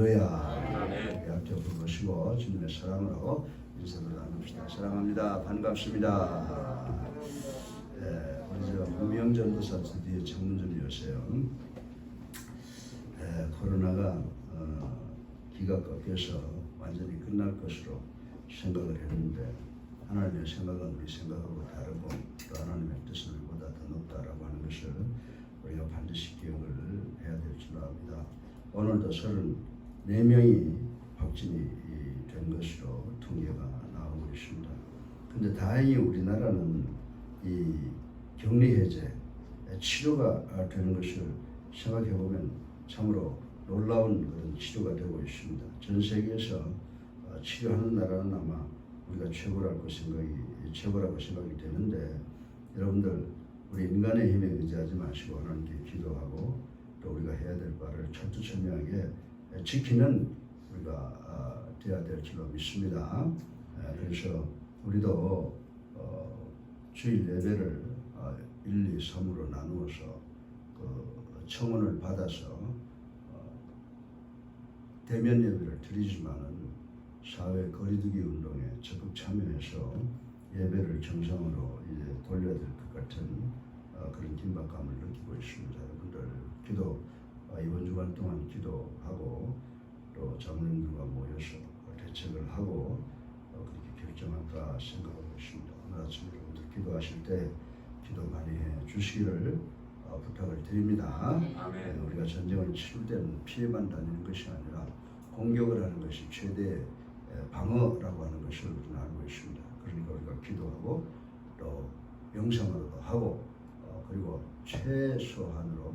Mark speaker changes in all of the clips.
Speaker 1: 할렐루야. 이 앞에 부르시고 주님의 사랑으로 인사를 나눕시다. 사랑합니다. 반갑습니다. 예, 우리 저 문명 전 도사 드디어 청문전이 오세요. 예, 코로나가 어, 기가 꺾여서 완전히 끝날 것으로 생각을 했는데 하나님의 생각은 우리 생각하고 다르고 또 하나님의 뜻은 우리보다 더 높다라고 하는 것을 우리가 반드시 기억을 해야 될 줄 압니다. 오늘도 34명이 확진이 된 것으로 통계가 나오고 있습니다. 근데 다행히 우리나라는 이 격리 해제, 치료가 되는 것을 생각해 보면 참으로 놀라운 그런 치료가 되고 있습니다. 전 세계에서 어, 치료하는 나라는 아마 우리가 최고라고 생각이 최고라고 생각이 되는데 여러분들 우리 인간의 힘에 의지하지 마시고 하나님께 기도하고 또 우리가 해야 될 바를 철두철미하게 지키는 우리가 아, 되어야 될 줄로 믿습니다. 에, 그래서 우리도 어, 주일 예배를 어, 1, 2, 3으로 나누어서 그 청원을 받아서 어, 대면 예배를 드리지만은 사회 거리두기 운동에 적극 참여해서 예배를 정상으로 이제 돌려야 될 것 같은 어, 그런 긴박감을 느끼고 있습니다. 여러분들 기도 어, 이번 주간 동안 기도하고 또 장로님들과 모여서 대책을 하고 어, 그렇게 결정할까 생각하고 있습니다. 오늘 아침 여러분들 기도하실 때 기도 많이 해 주시기를 어, 부탁을 드립니다.
Speaker 2: 아멘.
Speaker 1: 네, 우리가 전쟁을 치를 때는 피해만 다니는 것이 아니라 공격을 하는 것이 최대 방어라고 하는 것을 우리는 알고 있습니다. 그러니까 우리가 기도하고 또 명상으로도 하고 어, 그리고 최소한으로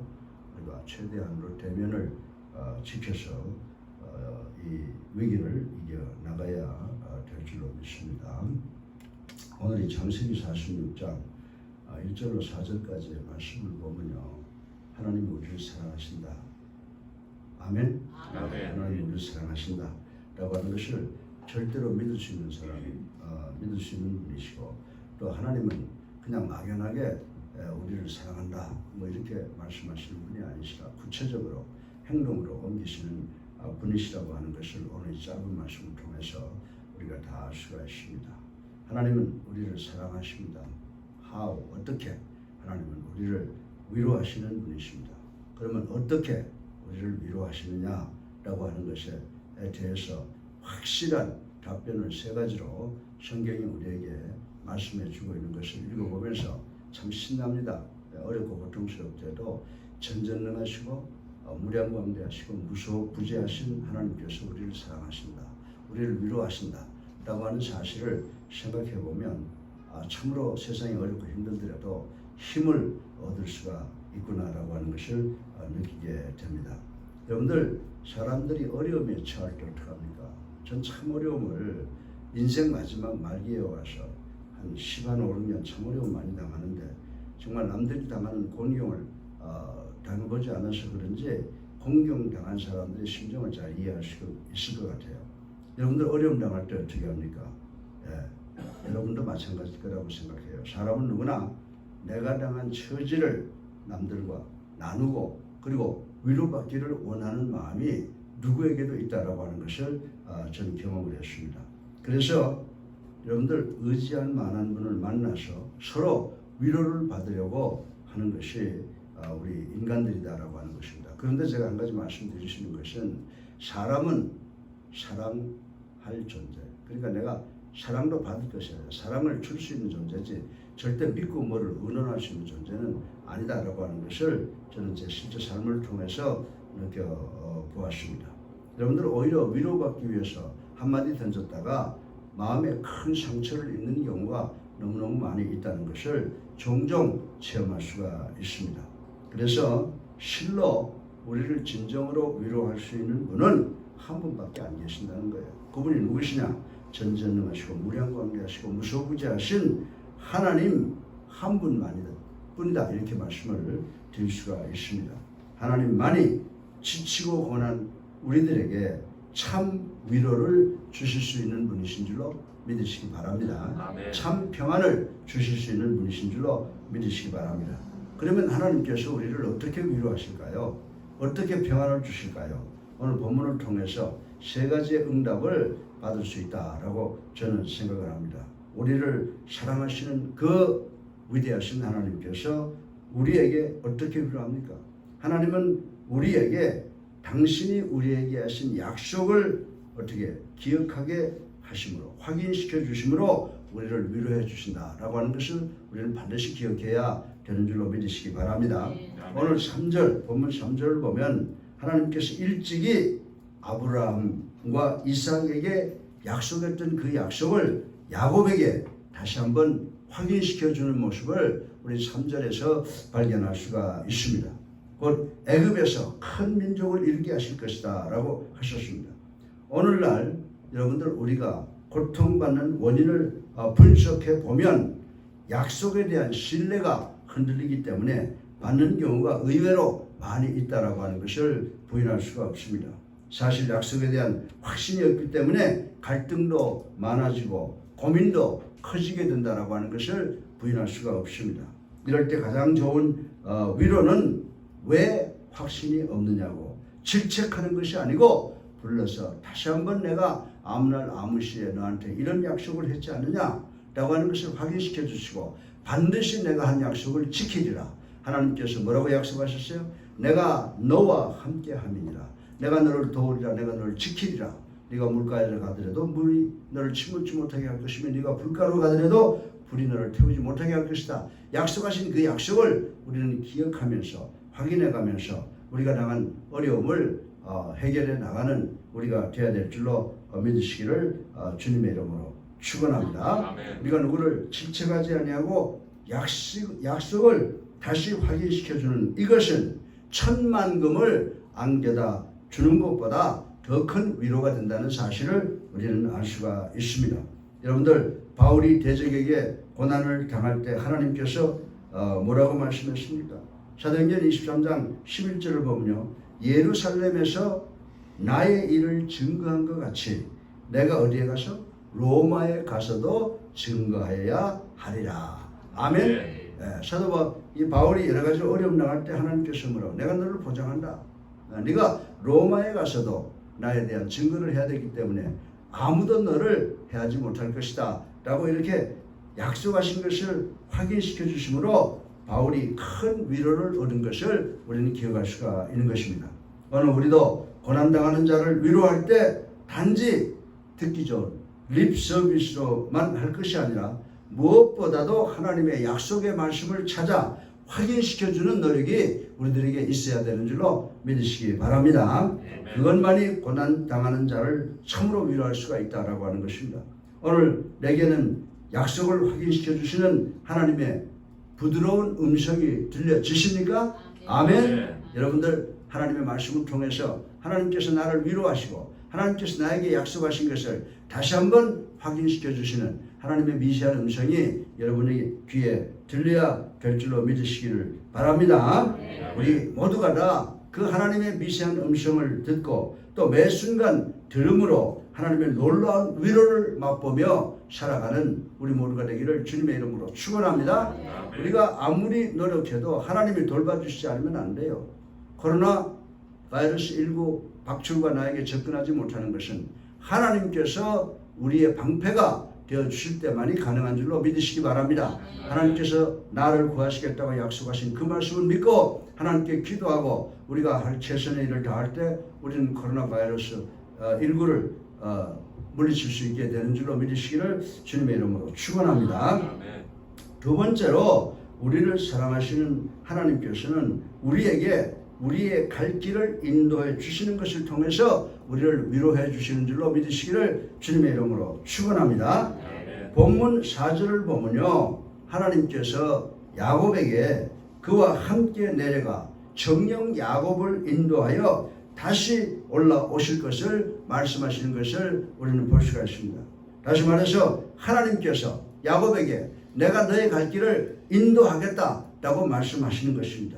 Speaker 1: 우리가 최대한으로 대면을 어, 지켜서 어, 이 위기를 이겨 나가야 어, 될 줄로 믿습니다. 오늘이 창세기 46장 1절로 4절까지의 말씀을 보면요. 하나님이 우리를 사랑하신다. 아멘.
Speaker 2: 아멘.
Speaker 1: 하나님이 우리를 사랑하신다. 라고 하는 것을 절대로 믿을 수 있는 사람이 어, 믿을 수 있는 분이시고 또 하나님은 그냥 막연하게 에, 우리를 사랑한다 뭐 이렇게 말씀하시는 분이 아니시라 구체적으로 행동으로 옮기시는 아, 분이시라고 하는 것을 오늘 이 짧은 말씀을 통해서 우리가 다 알 수가 있습니다. 하나님은 우리를 사랑하십니다. how 어떻게 하나님은 우리를 위로하시는 분이십니다. 그러면 어떻게 우리를 위로하시느냐라고 하는 것에 대해서 확실한 답변을 세 가지로 성경이 우리에게 말씀해 주고 있는 것을 읽어보면서 참 신납니다. 어렵고 고통스럽더라도 전전능하시고 어, 무량광대하시고 무소부재하신 하나님께서 우리를 사랑하신다. 우리를 위로하신다. 라고 하는 사실을 생각해 보면 아, 참으로 세상이 어렵고 힘들더라도 힘을 얻을 수가 있구나라고 하는 것을 어, 느끼게 됩니다. 여러분들 사람들이 어려움에 처할 때 어떡합니까? 전 참 어려움을 인생 마지막 말기에 와서 한 10, 한 5, 6년 참 어려움 많이 당하는데 정말 남들이 당하는 공경을 어, 당해보지 않아서 그런지 공경당한 사람들의 심정을 잘 이해할 수 있을 것 같아요. 여러분들 어려움 당할 때 어떻게 합니까? 예, 여러분도 마찬가지일 거라고 생각해요. 사람은 누구나 내가 당한 처지를 남들과 나누고 그리고 위로받기를 원하는 마음이 누구에게도 있다라고 하는 것을 아, 저는 경험을 했습니다. 그래서 여러분들 의지할 만한 분을 만나서 서로 위로를 받으려고 하는 것이 아, 우리 인간들이다라고 하는 것입니다. 그런데 제가 한 가지 말씀드릴 수 있는 것은 사람은 사랑할 존재. 그러니까 내가 사랑도 받을 것이 아니라 사랑을 줄 수 있는 존재지 절대 믿고 뭐를 의논할 수 있는 존재는 아니다라고 하는 것을 저는 제 실제 삶을 통해서 느껴 어, 보았습니다. 여러분들 오히려 위로받기 위해서 한마디 던졌다가 마음에 큰 상처를 입는 경우가 너무너무 많이 있다는 것을 종종 체험할 수가 있습니다. 그래서 실로 우리를 진정으로 위로할 수 있는 분은 한 분밖에 안 계신다는 거예요. 그분이 누구시냐? 전전능하시고 무량관계하시고 무소부재하신 하나님 한 분만이다 뿐이다 이렇게 말씀을 드릴 수가 있습니다. 하나님만이 지치고 고난 우리들에게 참 위로를 주실 수 있는 분이신 줄로 믿으시기 바랍니다.
Speaker 2: 아멘.
Speaker 1: 참 평안을 주실 수 있는 분이신 줄로 믿으시기 바랍니다. 그러면 하나님께서 우리를 어떻게 위로하실까요? 어떻게 평안을 주실까요? 오늘 본문을 통해서 세 가지의 응답을 받을 수 있다라고 저는 생각을 합니다. 우리를 사랑하시는 그 위대하신 하나님께서 우리에게 어떻게 위로합니까? 하나님은 우리에게 당신이 우리에게 하신 약속을 어떻게 기억하게 하심으로 확인시켜 주심으로 우리를 위로해 주신다라고 하는 것을 우리는 반드시 기억해야 되는 줄로 믿으시기 바랍니다. 오늘 3절 본문 3절을 보면 하나님께서 일찍이 아브라함과 이삭에게 약속했던 그 약속을 야곱에게 다시 한번 확인시켜 주는 모습을 우리 3절에서 발견할 수가 있습니다. 곧 애굽에서 큰 민족을 일게 하실 것이다라고 하셨습니다. 오늘날 여러분들 우리가 고통받는 원인을 어, 분석해 보면 약속에 대한 신뢰가 흔들리기 때문에 받는 경우가 의외로 많이 있다라고 하는 것을 부인할 수가 없습니다. 사실 약속에 대한 확신이 없기 때문에 갈등도 많아지고 고민도 커지게 된다라고 하는 것을 부인할 수가 없습니다. 이럴 때 가장 좋은 어, 위로는 왜 확신이 없느냐고 질책하는 것이 아니고 불러서 다시 한번 내가 아무 날 아무 시에 너한테 이런 약속을 했지 않느냐 라고 하는 것을 확인시켜 주시고 반드시 내가 한 약속을 지키리라. 하나님께서 뭐라고 약속하셨어요? 내가 너와 함께 함이니라. 내가 너를 도우리라. 내가 너를 지키리라. 네가 물가에 가더라도 물이 너를 침몰지 못하게 할 것이며 네가 불가로 가더라도 불이 너를 태우지 못하게 할 것이다. 약속하신 그 약속을 우리는 기억하면서 확인해 가면서 우리가 당한 어려움을 어, 해결해 나가는 우리가 되어야 될 줄로 어, 믿으시기를 어, 주님의 이름으로 축원합니다. 우리가 누구를 질책하지 아니하고 약속, 약속을 다시 확인시켜 주는 이것은 천만금을 안겨다 주는 것보다 더 큰 위로가 된다는 사실을 우리는 알 수가 있습니다. 여러분들 바울이 대적에게 고난을 당할 때 하나님께서 어, 뭐라고 말씀했습니까? 사도행전 23장 11절을 보면요. 예루살렘에서 나의 일을 증거한 것 같이 내가 어디에 가서 로마에 가서도 증거하여야 하리라. 아멘.
Speaker 2: 네.
Speaker 1: 예, 사도 바, 이 바울이 여러 가지 어려움 당할 때 하나님께서 뭐라고 내가 너를 보장한다. 아, 네가 로마에 가서도 나에 대한 증거를 해야 되기 때문에 아무도 너를 해하지 못할 것이다. 라고 이렇게 약속하신 것을 확인시켜 주심으로 바울이 큰 위로를 얻은 것을 우리는 기억할 수가 있는 것입니다. 오늘 우리도 고난당하는 자를 위로할 때 단지 듣기 좋은 립 서비스로만 할 것이 아니라 무엇보다도 하나님의 약속의 말씀을 찾아 확인시켜주는 노력이 우리들에게 있어야 되는 줄로 믿으시기 바랍니다. 그것만이 고난 당하는 자를 참으로 위로할 수가 있다라고 하는 것입니다. 오늘 내게는 약속을 확인시켜 주시는 하나님의 부드러운 음성이 들려지십니까? 아멘.
Speaker 2: 네.
Speaker 1: 여러분들 하나님의 말씀을 통해서 하나님께서 나를 위로하시고 하나님께서 나에게 약속하신 것을 다시 한번 확인시켜 주시는 하나님의 미세한 음성이 여러분의 귀에 들려야 될 줄로 믿으시기를 바랍니다. 우리 모두가 다 그 하나님의 미세한 음성을 듣고 또 매 순간 들음으로 하나님의 놀라운 위로를 맛보며 살아가는 우리 모두가 되기를 주님의 이름으로 축원합니다. 우리가 아무리 노력해도 하나님이 돌봐주시지 않으면 안 돼요. 코로나 바이러스 19 박출과 나에게 접근하지 못하는 것은 하나님께서 우리의 방패가 되어 주실 때만이 가능한 줄로 믿으시기 바랍니다. 하나님께서 나를 구하시겠다고 약속하신 그 말씀을 믿고 하나님께 기도하고 우리가 할 최선의 일을 다할 때 우리는 코로나 바이러스 19를 어, 물리칠 수 있게 되는 줄로 믿으시기를 주님의 이름으로 축원합니다. 두 번째로 우리를 사랑하시는 하나님께서는 우리에게 우리의 갈 길을 인도해 주시는 것을 통해서 우리를 위로해 주시는 줄로 믿으시기를 주님의 이름으로 축원합니다. 본문 4절을 보면요. 하나님께서 야곱에게 그와 함께 내려가 정령 야곱을 인도하여 다시 올라오실 것을 말씀하시는 것을 우리는 볼 수가 있습니다. 다시 말해서 하나님께서 야곱에게 내가 너의 갈 길을 인도하겠다라고 말씀하시는 것입니다.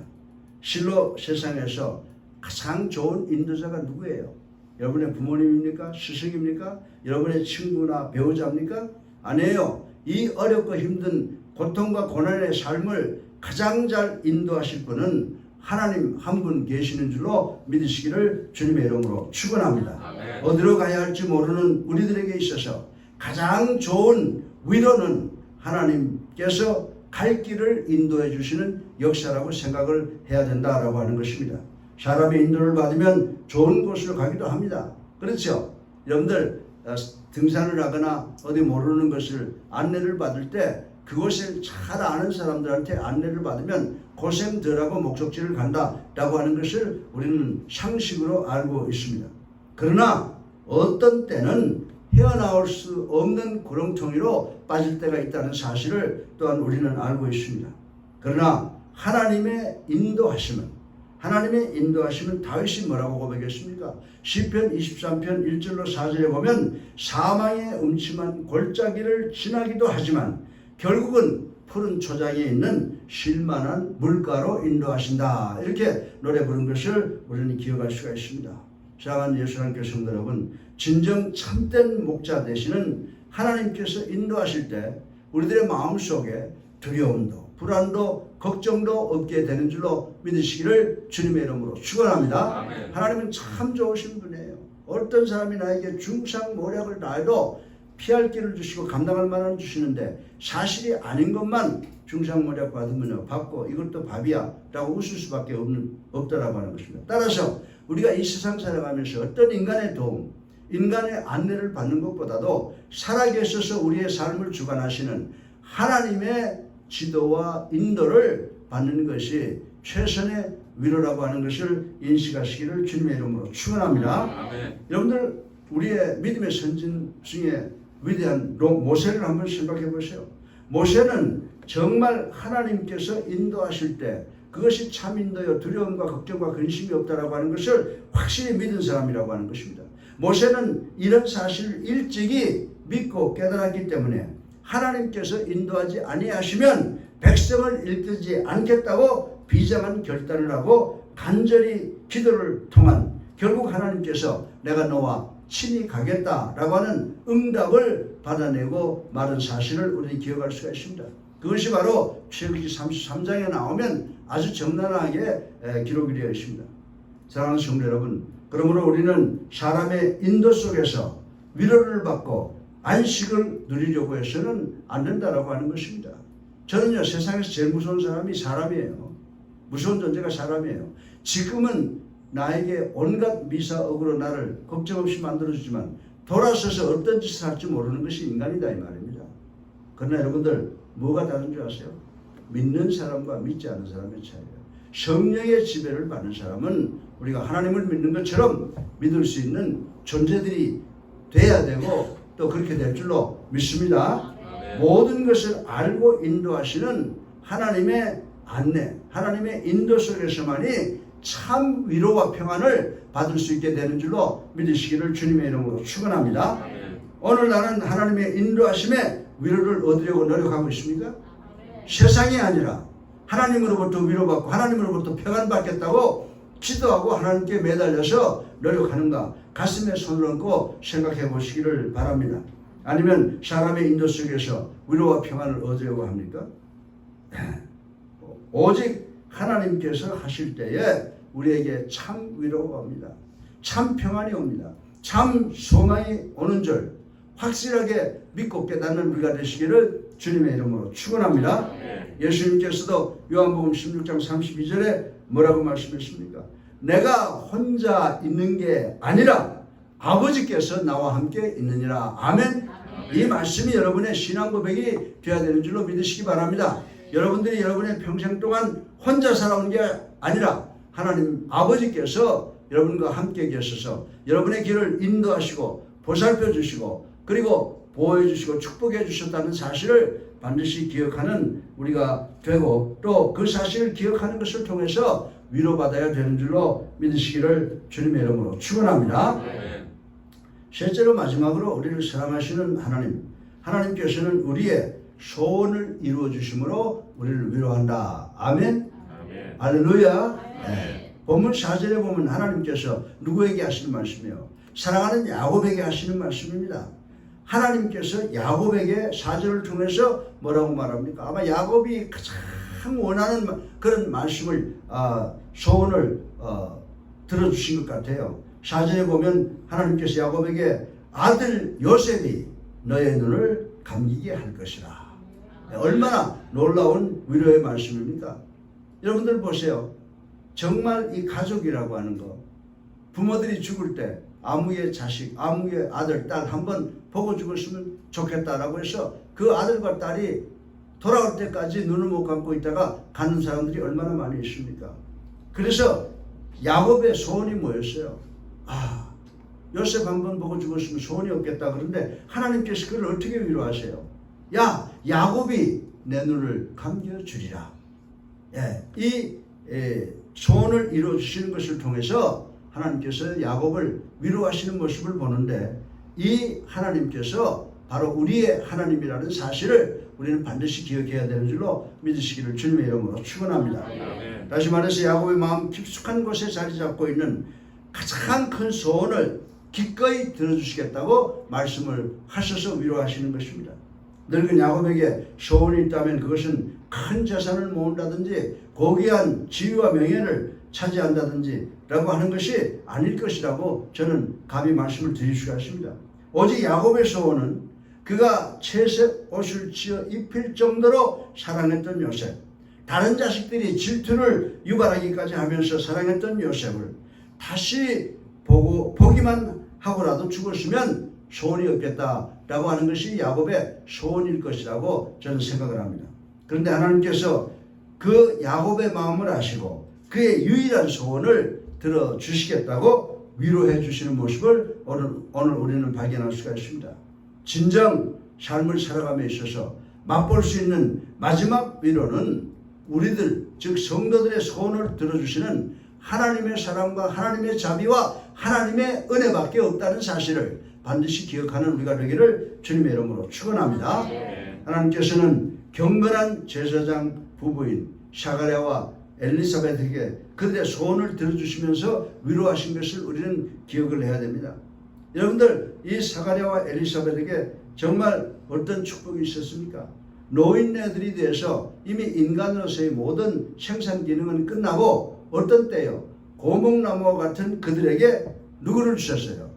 Speaker 1: 실로 세상에서 가장 좋은 인도자가 누구예요? 여러분의 부모님입니까? 스승입니까? 여러분의 친구나 배우자입니까? 아니에요. 이 어렵고 힘든 고통과 고난의 삶을 가장 잘 인도하실 분은 하나님 한 분 계시는 줄로 믿으시기를 주님의 이름으로 축원합니다. 어디로 가야 할지 모르는 우리들에게 있어서 가장 좋은 위로는 하나님께서 갈 길을 인도해 주시는 역사라고 생각을 해야 된다라고 하는 것입니다. 사람의 인도를 받으면 좋은 곳으로 가기도 합니다. 그렇죠? 여러분들 어, 등산을 하거나 어디 모르는 것을 안내를 받을 때 그곳을 잘 아는 사람들한테 안내를 받으면 덜하고 목적지를 간다라고 하는 것을 우리는 상식으로 알고 있습니다. 그러나 어떤 때는 헤어나올 수 없는 구렁텅이로 빠질 때가 있다는 사실을 또한 우리는 알고 있습니다. 그러나 하나님의 인도하심은 하나님의 인도하심은 다윗이 뭐라고 고백했습니까? 시편 23편 1절로 4절에 보면 사망의 음침한 골짜기를 지나기도 하지만 결국은 푸른 초장에 있는 쉴만한 물가로 인도하신다. 이렇게 노래 부른 것을 우리는 기억할 수가 있습니다. 사랑하는 예수님께 성도 여러분, 진정 참된 목자 되시는 하나님께서 인도하실 때 우리들의 마음속에 두려움도 불안도 걱정도 없게 되는 줄로 믿으시기를 주님의 이름으로 축원합니다. 하나님은 참 좋으신 분이에요. 어떤 사람이 나에게 중상 모략을 다해도 피할 길을 주시고 감당할 만한 주시는데 사실이 아닌 것만 중상모략 받으면 받고 이것도 밥이야 라고 웃을 수밖에 없는, 없다라고 하는 것입니다. 따라서 우리가 이 세상 살아가면서 어떤 인간의 도움, 인간의 안내를 받는 것보다도 살아계셔서 우리의 삶을 주관하시는 하나님의 지도와 인도를 받는 것이 최선의 위로라고 하는 것을 인식하시기를 주님의 이름으로 축원합니다. 여러분들 우리의 믿음의 선진 중에 위대한 로- 모세를 한번 생각해 보세요. 모세는 정말 하나님께서 인도하실 때 그것이 참 인도여 두려움과 걱정과 근심이 없다라고 하는 것을 확실히 믿은 사람이라고 하는 것입니다. 모세는 이런 사실을 일찍이 믿고 깨달았기 때문에 하나님께서 인도하지 아니하시면 백성을 일으키지 않겠다고 비장한 결단을 하고 간절히 기도를 통한 결국 하나님께서 내가 너와 친히 가겠다라고 하는 응답을 받아내고 말한 사실을 우리는 기억할 수가 있습니다. 그것이 바로 출애굽기 33장에 나오면 아주 적나라하게 에, 기록이 되어 있습니다. 사랑하는 성도 여러분, 그러므로 우리는 사람의 인도 속에서 위로를 받고 안식을 누리려고 해서는 안 된다라고 하는 것입니다. 저는요 세상에서 제일 무서운 사람이 사람이에요. 무서운 존재가 사람이에요. 지금은 나에게 온갖 미사억으로 나를 걱정 없이 만들어주지만 돌아서서 어떤 짓을 할지 모르는 것이 인간이다 이 말입니다. 그러나 여러분들 뭐가 다른 줄 아세요? 믿는 사람과 믿지 않는 사람의 차이예요. 성령의 지배를 받는 사람은 우리가 하나님을 믿는 것처럼 믿을 수 있는 존재들이 돼야 되고 또 그렇게 될 줄로 믿습니다.
Speaker 2: 아멘.
Speaker 1: 모든 것을 알고 인도하시는 하나님의 안내, 하나님의 인도 속에서만이 참 위로와 평안을 받을 수 있게 되는 줄로 믿으시기를 주님의 이름으로 축원합니다. 오늘 나는 하나님의 인도하심에 위로를 얻으려고 노력하고 있습니까? 세상이 아니라 하나님으로부터 위로받고 하나님으로부터 평안받겠다고 기도하고 하나님께 매달려서 노력하는가 가슴에 손을 얹고 생각해 보시기를 바랍니다. 아니면 사람의 인도 속에서 위로와 평안을 얻으려고 합니까? 오직 하나님께서 하실 때에 우리에게 참 위로가 옵니다. 참 평안이 옵니다. 참 소망이 오는 줄 확실하게 믿고 깨닫는 우리가 되시기를 주님의 이름으로 축원합니다.
Speaker 2: 아멘.
Speaker 1: 예수님께서도 요한복음 16장 32절에 뭐라고 말씀하십니까? 내가 혼자 있는 게 아니라 아버지께서 나와 함께 있느니라. 아멘. 이 말씀이 여러분의 신앙 고백이 되어야 되는 줄로 믿으시기 바랍니다. 여러분들이 여러분의 평생 동안 혼자 살아온 게 아니라 하나님 아버지께서 여러분과 함께 계셔서 여러분의 길을 인도하시고 보살펴 주시고 그리고 보호해 주시고 축복해 주셨다는 사실을 반드시 기억하는 우리가 되고 또 그 사실을 기억하는 것을 통해서 위로받아야 되는 줄로 믿으시기를 주님의 이름으로 축원합니다. 셋째로 마지막으로 우리를 사랑하시는 하나님. 하나님께서는 우리의 소원을 이루어 주심으로 우리를 위로한다. 아멘.
Speaker 2: 아멘.
Speaker 1: 할렐루야. 네. 본문 4절에 보면 하나님께서 누구에게 하시는 말씀이에요? 사랑하는 야곱에게 하시는 말씀입니다. 하나님께서 야곱에게 사절을 통해서 뭐라고 말합니까? 아마 야곱이 가장 참 원하는 마- 그런 말씀을 아, 소원을 어, 들어주신 것 같아요. 사제에 보면 하나님께서 야곱에게 아들 요셉이 너의 눈을 감기게 할 것이라. 얼마나 놀라운 위로의 말씀입니까? 여러분들 보세요. 정말 이 가족이라고 하는 거 부모들이 죽을 때 아무의 자식, 아무의 아들, 딸 한 번 보고 죽었으면 좋겠다라고 해서 그 아들과 딸이 돌아올 때까지 눈을 못 감고 있다가 가는 사람들이 얼마나 많이 있습니까? 그래서 야곱의 소원이 뭐였어요? 아, 요셉 한 번 보고 죽었으면 소원이 없겠다. 그런데 하나님께서 그를 어떻게 위로하세요? 야, 야곱이 내 눈을 감겨 주리라. 예, 이 예, 소원을 이루어 주시는 것을 통해서 하나님께서 야곱을 위로하시는 모습을 보는데 이 하나님께서 바로 우리의 하나님이라는 사실을 우리는 반드시 기억해야 되는 줄로 믿으시기를 주님의 이름으로 축원합니다. 다시 말해서 야곱의 마음 깊숙한 곳에 자리 잡고 있는 가장 큰 소원을 기꺼이 들어주시겠다고 말씀을 하셔서 위로하시는 것입니다. 늙은 야곱에게 소원이 있다면 그것은 큰 재산을 모은다든지 고귀한 지위와 명예를 차지한다든지 라고 하는 것이 아닐 것이라고 저는 감히 말씀을 드릴 수가 있습니다. 오직 야곱의 소원은 그가 채색 옷을 지어 입힐 정도로 사랑했던 요셉 다른 자식들이 질투를 유발하기까지 하면서 사랑했던 요셉을 다시 보고 보기만 하고라도 죽었으면 소원이 없겠다라고 하는 것이 야곱의 소원일 것이라고 저는 생각을 합니다. 그런데 하나님께서 그 야곱의 마음을 아시고 그의 유일한 소원을 들어 주시겠다고 위로해 주시는 모습을 오늘, 오늘 우리는 발견할 수가 있습니다. 진정 삶을 살아감에 있어서 맛볼 수 있는 마지막 위로는 우리들 즉 성도들의 소원을 들어주시는 하나님의 사랑과 하나님의 자비와 하나님의 은혜밖에 없다는 사실을 반드시 기억하는 우리가 되기를 주님의 이름으로 축원합니다.
Speaker 2: 아멘.
Speaker 1: 하나님께서는 경건한 제사장 부부인 샤가랴와 엘리사벳에게 그들의 소원을 들어주시면서 위로하신 것을 우리는 기억을 해야 됩니다. 여러분들 이 사가랴와 엘리사벳에게 정말 어떤 축복이 있었습니까? 노인네들이 돼서 이미 인간으로서의 모든 생산 기능은 끝나고 어떤 때요? 고목나무와 같은 그들에게 누구를 주셨어요?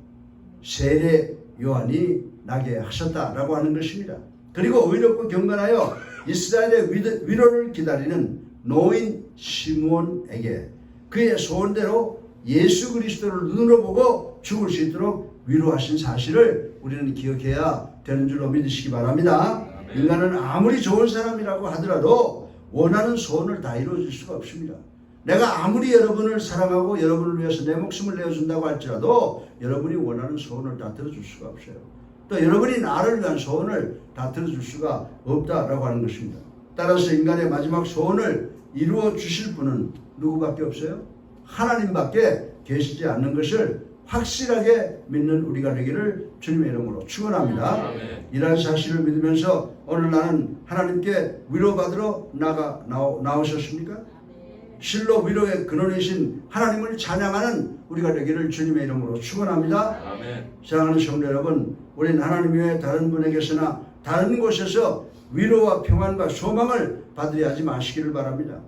Speaker 1: 세례 요한이 나게 하셨다라고 하는 것입니다. 그리고 의롭고 경건하여 이스라엘의 위로를 기다리는 노인 시므온에게 그의 소원대로 예수 그리스도를 눈으로 보고 죽을 수 있도록 위로하신 사실을 우리는 기억해야 되는 줄로 믿으시기 바랍니다. 인간은 아무리 좋은 사람이라고 하더라도 원하는 소원을 다 이루어줄 수가 없습니다. 내가 아무리 여러분을 사랑하고 여러분을 위해서 내 목숨을 내어준다고 할지라도 여러분이 원하는 소원을 다 들어줄 수가 없어요. 또 여러분이 나를 위한 소원을 다 들어줄 수가 없다라고 하는 것입니다. 따라서 인간의 마지막 소원을 이루어 주실 분은 누구밖에 없어요? 하나님밖에 계시지 않는 것을 확실하게 믿는 우리가 되기를 주님의 이름으로 축원합니다. 이러한 사실을 믿으면서 오늘 나는 하나님께 위로받으러 나가 나오, 나오셨습니까? 실로 위로의 근원이신 하나님을 찬양하는 우리가 되기를 주님의 이름으로 축원합니다. 사랑하는 성도 여러분, 우리는 하나님 외에 다른 분에게서나 다른 곳에서 위로와 평안과 소망을 받으려 하지 마시기를 바랍니다.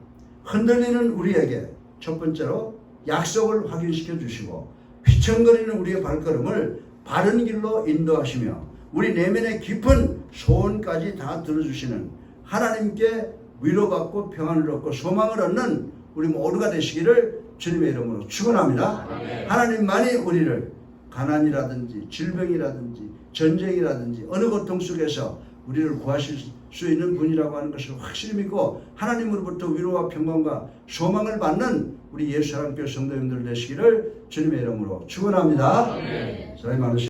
Speaker 1: 흔들리는 우리에게 첫 번째로 약속을 확인시켜 주시고 휘청거리는 우리의 발걸음을 바른 길로 인도하시며 우리 내면의 깊은 소원까지 다 들어주시는 하나님께 위로받고 평안을 얻고 소망을 얻는 우리 모두가 되시기를 주님의 이름으로 축원합니다. 하나님만이 우리를 가난이라든지 질병이라든지 전쟁이라든지 어느 고통 속에서 우리를 구하실 수 있는 분이라고 하는 것을 확실히 믿고 하나님으로부터 위로와 평강과 소망을 받는 우리 예수 사랑교회 성도님들 되시기를 주님의 이름으로 축원합니다. 저희